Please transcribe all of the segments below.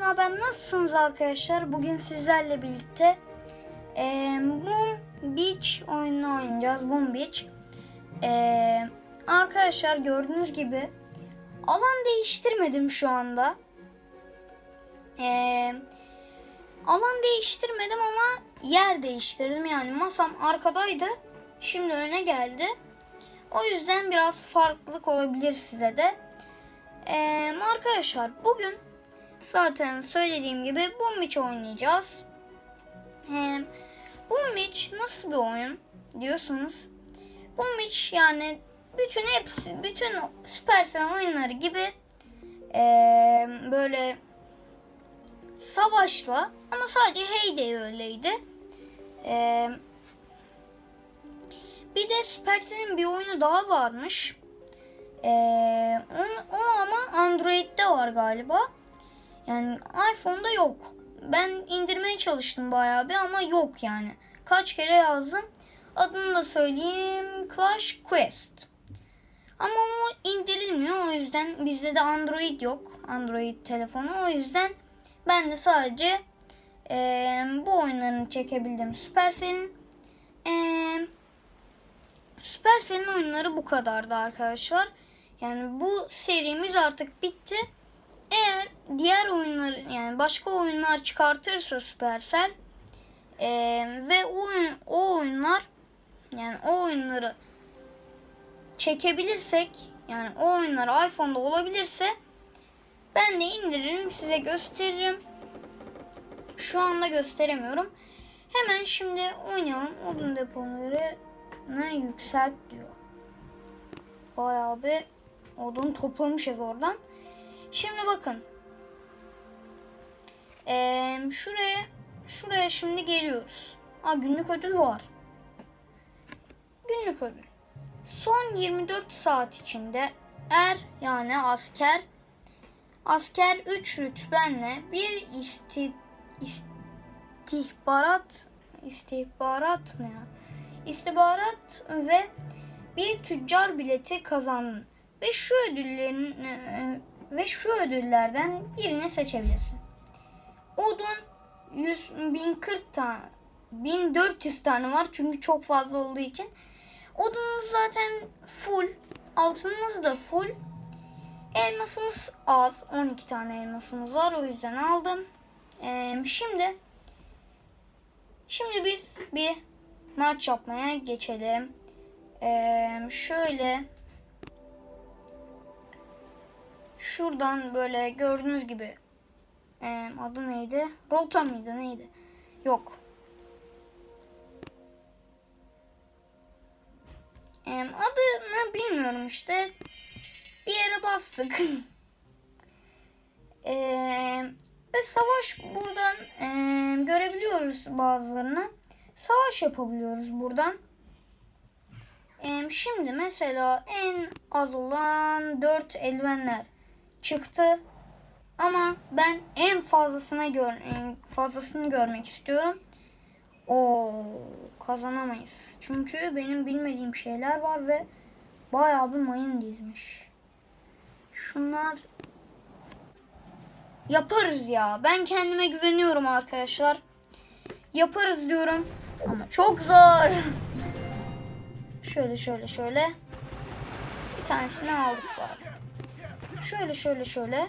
ne haber? Nasılsınız arkadaşlar? Bugün sizlerle birlikte e, Boom Beach oyununu oynayacağız. Boom Beach. E, arkadaşlar gördüğünüz gibi alan değiştirmedim şu anda. E, alan değiştirmedim ama yer değiştirdim. Yani masam arkadaydı. Şimdi öne geldi. O yüzden biraz farklılık olabilir size de. Ee, arkadaşlar bugün zaten söylediğim gibi Boom Beach oynayacağız. Ee, Boom Beach nasıl bir oyun diyorsunuz. Boom Beach yani bütün hepsi, bütün Supercell oyunları gibi ee, böyle savaşla ama sadece Heyday öyleydi. Ee, bir de Supercell'in bir oyunu daha varmış. Ee, o, o ama Android'de var galiba. Yani iPhone'da yok. Ben indirmeye çalıştım bayağı bir ama yok yani. Kaç kere yazdım. Adını da söyleyeyim. Clash Quest. Ama o indirilmiyor. O yüzden bizde de Android yok. Android telefonu. O yüzden ben de sadece eee, bu oyunlarını çekebildim. Supercell'in eee Supercell'in oyunları bu kadardı arkadaşlar. Yani bu serimiz artık bitti. Diğer oyunlar yani başka oyunlar çıkartırsa Supercell eee, ve oyun- o oyunlar yani o oyunları çekebilirsek yani o oyunlar iPhone'da olabilirse ben de indiririm size gösteririm. Şu anda gösteremiyorum. Hemen şimdi oynayalım. Odun depolarını yükselt diyor. Bayağı bir odun toplamışız oradan. Şimdi bakın. Ee, şuraya şuraya şimdi geliyoruz. Aa, günlük ödül var. Günlük ödül. Son 24 saat içinde er yani asker asker 3 rütbenle bir isti, istihbarat istihbarat ne ya? İstihbarat ve bir tüccar bileti kazandın ve şu ödüllerin e, ve şu ödüllerden birini seçebilirsin. Odun 100 1040 tane 1400 tane var çünkü çok fazla olduğu için. Odunumuz zaten full. Altınımız da full. Elmasımız az. 12 tane elmasımız var. O yüzden aldım. Ee, şimdi şimdi biz bir maç yapmaya geçelim. Ee, şöyle şuradan böyle gördüğünüz gibi ee, adı neydi? Rota mıydı neydi? Yok. Ee, adını bilmiyorum işte. Bir yere bastık. Ee, ve savaş buradan ee, görebiliyoruz bazılarını. Savaş yapabiliyoruz buradan. Ee, şimdi mesela en az olan 4 eldivenler çıktı. Ama ben en fazlasına gör en fazlasını görmek istiyorum. O kazanamayız. Çünkü benim bilmediğim şeyler var ve bayağı bir mayın dizmiş. Şunlar yaparız ya. Ben kendime güveniyorum arkadaşlar. Yaparız diyorum. Ama çok zor. Şöyle şöyle şöyle. Bir tanesini aldık bari. Şöyle şöyle şöyle.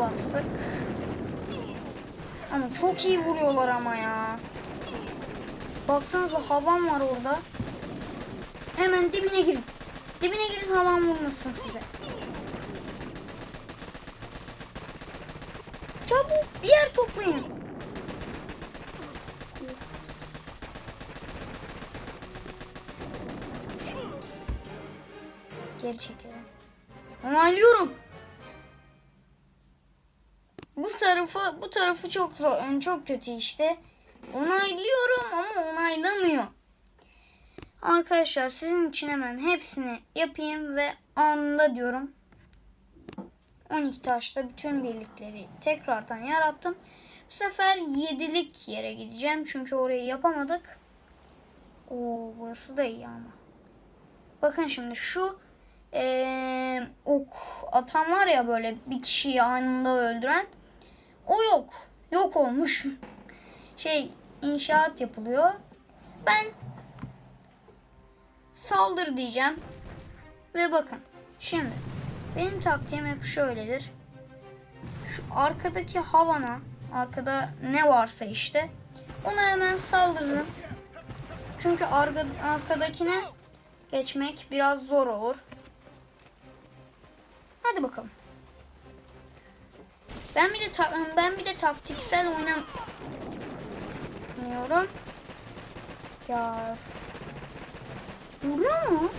Bastık. Ama çok iyi vuruyorlar ama ya. Baksanıza havan var orada. Hemen dibine girin. Dibine girin havan vurmasın size. Çabuk bir yer toplayın. Geri çekelim. Onaylıyorum. Tarafı bu tarafı çok zor, çok kötü işte. Onaylıyorum ama onaylamıyor. Arkadaşlar sizin için hemen hepsini yapayım ve anında diyorum. 12 taşla bütün birlikleri tekrardan yarattım. Bu sefer 7'lik yere gideceğim çünkü orayı yapamadık. Oo burası da iyi ama. Bakın şimdi şu ee, ok atan var ya böyle bir kişiyi anında öldüren. O yok. Yok olmuş. şey inşaat yapılıyor. Ben saldır diyeceğim. Ve bakın şimdi benim taktiğim hep şöyledir. Şu arkadaki havana arkada ne varsa işte ona hemen saldırırım. Çünkü arka, arkadakine geçmek biraz zor olur. Hadi bakalım. Ben bir de ben bir de taktiksel oynamıyorum. Ya vuruyor mu?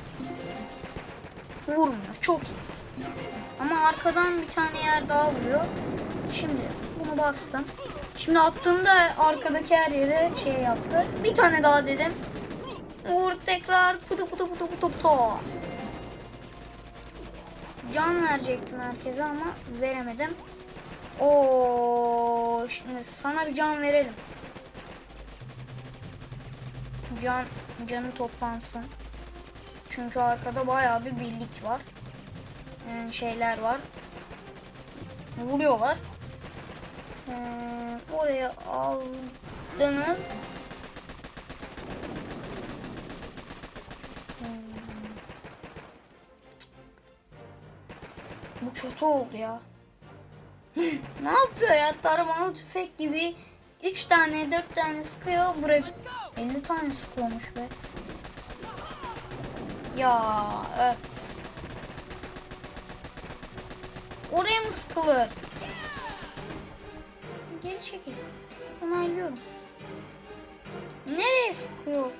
Vurmuyor. Çok iyi. Ama arkadan bir tane yer daha vuruyor. Şimdi bunu bastım. Şimdi attığımda arkadaki her yere şey yaptı. Bir tane daha dedim. Vur tekrar. Pudu pudu pudu pudu pudu. Can verecektim herkese ama veremedim. Oo, şimdi sana bir can verelim. Can canı toplansın. Çünkü arkada bayağı bir birlik var. Yani şeyler var. Vuruyorlar. Ee, oraya aldınız. Hmm. Bu kötü oldu ya. Ne yapıyor ya? Taramalı tüfek gibi 3 tane 4 tane sıkıyor. Buraya 50 tane sıkıyormuş be. Ya öf. Oraya mı sıkılır? Geri çekil. Onaylıyorum. Nereye sıkıyor?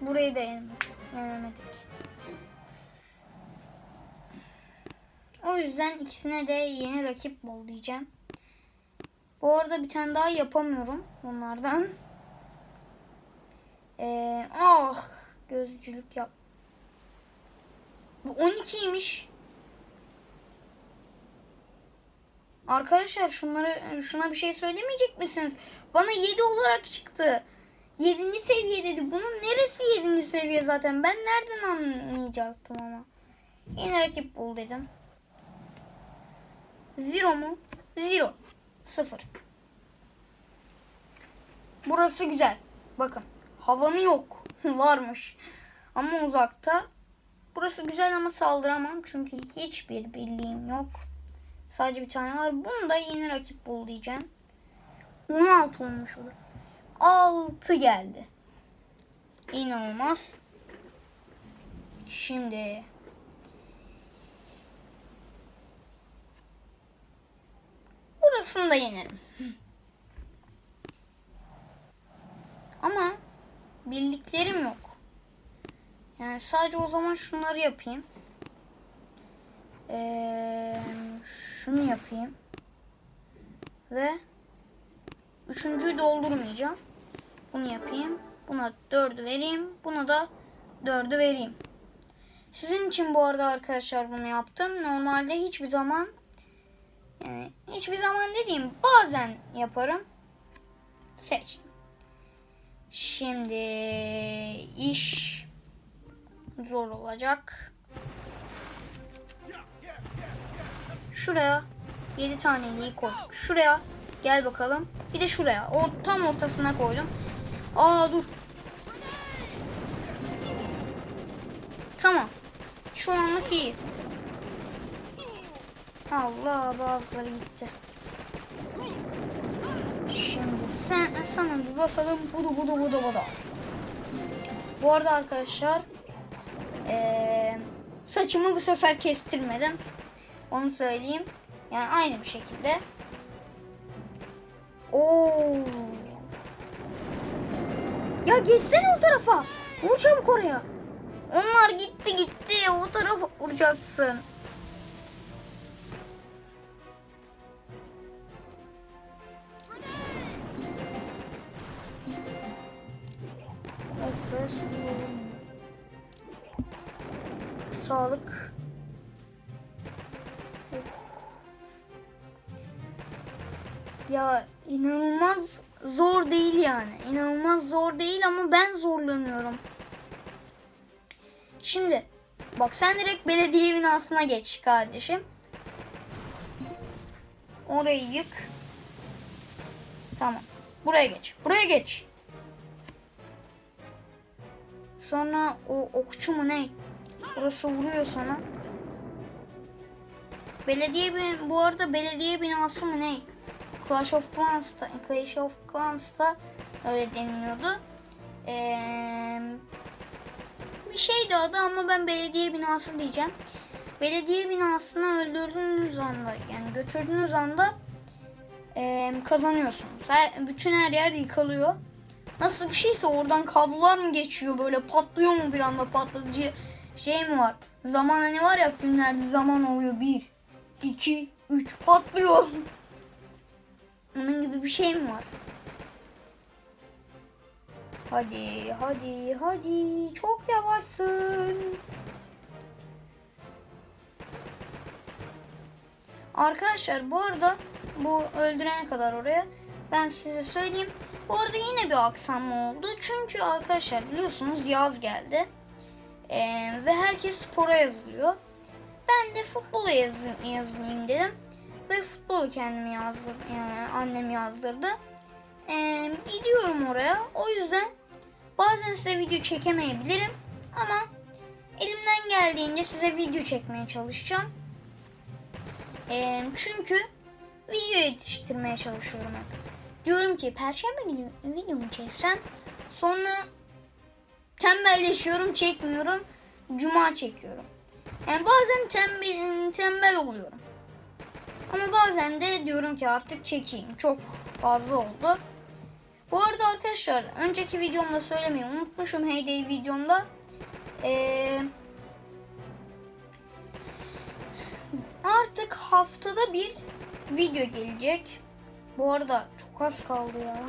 Burayı da yenemedik. O yüzden ikisine de yeni rakip bul diyeceğim. Bu arada bir tane daha yapamıyorum bunlardan. Ee, ah gözcülük yap. Bu 12'ymiş. Arkadaşlar şunları şuna bir şey söylemeyecek misiniz? Bana 7 olarak çıktı. 7. seviye dedi. Bunun neresi 7. seviye zaten? Ben nereden anlayacaktım ama. Yeni rakip bul dedim. Zero mu? Zero. Sıfır. Burası güzel. Bakın. Havanı yok. Varmış. Ama uzakta. Burası güzel ama saldıramam. Çünkü hiçbir birliğim yok. Sadece bir tane var. Bunu da yeni rakip bul diyeceğim. 16 olmuş o da. 6 geldi. İnanılmaz. Şimdi burasını da yenerim. Ama birliklerim yok. Yani sadece o zaman şunları yapayım. Ee, şunu yapayım. Ve üçüncüyü doldurmayacağım. Bunu yapayım. Buna dördü vereyim. Buna da dördü vereyim. Sizin için bu arada arkadaşlar bunu yaptım. Normalde hiçbir zaman yani hiçbir zaman dediğim bazen yaparım. Seçtim. Şimdi iş zor olacak. Şuraya 7 tane iyi koy. Şuraya gel bakalım. Bir de şuraya. O tam ortasına koydum. Aa dur. Tamam. Şu anlık iyi. Allah bazıları gitti. Şimdi sen sana bir basalım. Budu budu budu budu. Bu arada arkadaşlar ee, saçımı bu sefer kestirmedim. Onu söyleyeyim. Yani aynı bir şekilde. Oo. Ya geçsene o tarafa. Vur çabuk oraya. Onlar gitti gitti. O tarafa vuracaksın. Sağlık. Of. Ya inanılmaz zor değil yani. İnanılmaz zor değil ama ben zorlanıyorum. Şimdi bak sen direkt belediye binasına geç kardeşim. Orayı yık. Tamam. Buraya geç. Buraya geç. Sonra o okçu mu ne? Orası vuruyor sana. Belediye bin- bu arada belediye binası mı ne? Clash of Clans'ta, Clash of Clans'ta öyle deniliyordu. Ee, bir şeydi adı ama ben belediye binası diyeceğim. Belediye binasını öldürdüğünüz anda yani götürdüğünüz anda ee, kazanıyorsunuz. Her, bütün her yer yıkılıyor. Nasıl bir şeyse oradan kablolar mı geçiyor böyle patlıyor mu bir anda patlatıcı şey mi var? Zaman hani var ya filmlerde zaman oluyor bir, iki, üç patlıyor. Onun gibi bir şey mi var? Hadi hadi hadi çok yavaşsın. Arkadaşlar bu arada bu öldürene kadar oraya ben size söyleyeyim. Bu arada yine bir aksam oldu. Çünkü arkadaşlar biliyorsunuz yaz geldi. Ee, ve herkes spora yazılıyor. Ben de futbola yazı- yazılayım dedim. Ve futbolu kendim yazdım. Yani annem yazdırdı. Ee, gidiyorum oraya. O yüzden bazen size video çekemeyebilirim. Ama elimden geldiğince size video çekmeye çalışacağım. Ee, çünkü video yetiştirmeye çalışıyorum. Diyorum ki perşembe günü videomu çeksem sonra tembelleşiyorum çekmiyorum. Cuma çekiyorum. Yani bazen tembel, tembel oluyorum. Ama bazen de diyorum ki artık çekeyim. Çok fazla oldu. Bu arada arkadaşlar önceki videomda söylemeyi unutmuşum. Heyday videomda. Ee, artık haftada bir video gelecek. Bu arada çok az kaldı ya.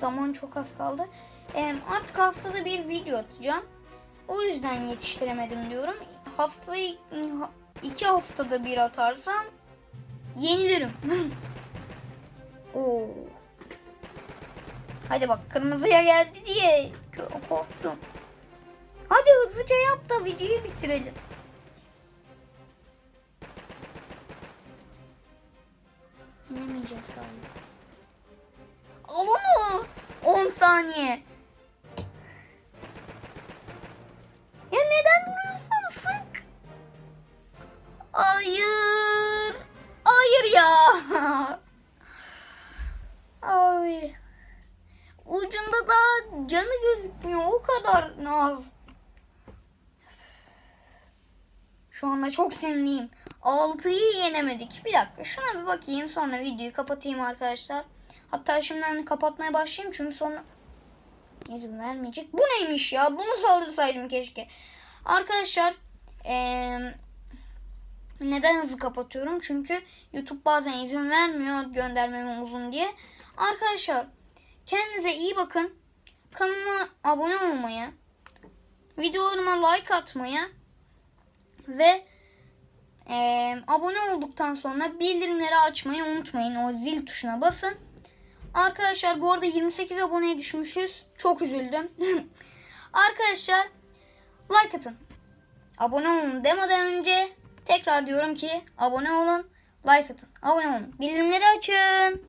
Zaman çok az kaldı. Ee, artık haftada bir video atacağım. O yüzden yetiştiremedim diyorum. Haftada iki haftada bir atarsam yenilirim. Oo. Hadi bak kırmızıya geldi diye korktum. Hadi hızlıca yap da videoyu bitirelim. İnemeyeceğiz galiba. Al onu. 10 saniye. Ya neden duruyorsun? Sık. Hayır. Hayır ya. Abi. Ucunda da canı gözükmüyor. O kadar naz. Şu anda çok sinirliyim. 6'yı yenemedik. Bir dakika şuna bir bakayım sonra videoyu kapatayım arkadaşlar. Hatta şimdiden kapatmaya başlayayım çünkü sonra izin vermeyecek. Bu neymiş ya? Bunu saldırsaydım keşke. Arkadaşlar eee, neden hızlı kapatıyorum? Çünkü YouTube bazen izin vermiyor göndermeme uzun diye. Arkadaşlar kendinize iyi bakın. Kanalıma abone olmayı, videolarıma like atmayı ve eee, abone olduktan sonra bildirimleri açmayı unutmayın. O zil tuşuna basın. Arkadaşlar bu arada 28 aboneye düşmüşüz. Çok üzüldüm. Arkadaşlar like atın. Abone olun demeden önce tekrar diyorum ki abone olun, like atın. Abone olun. Bildirimleri açın.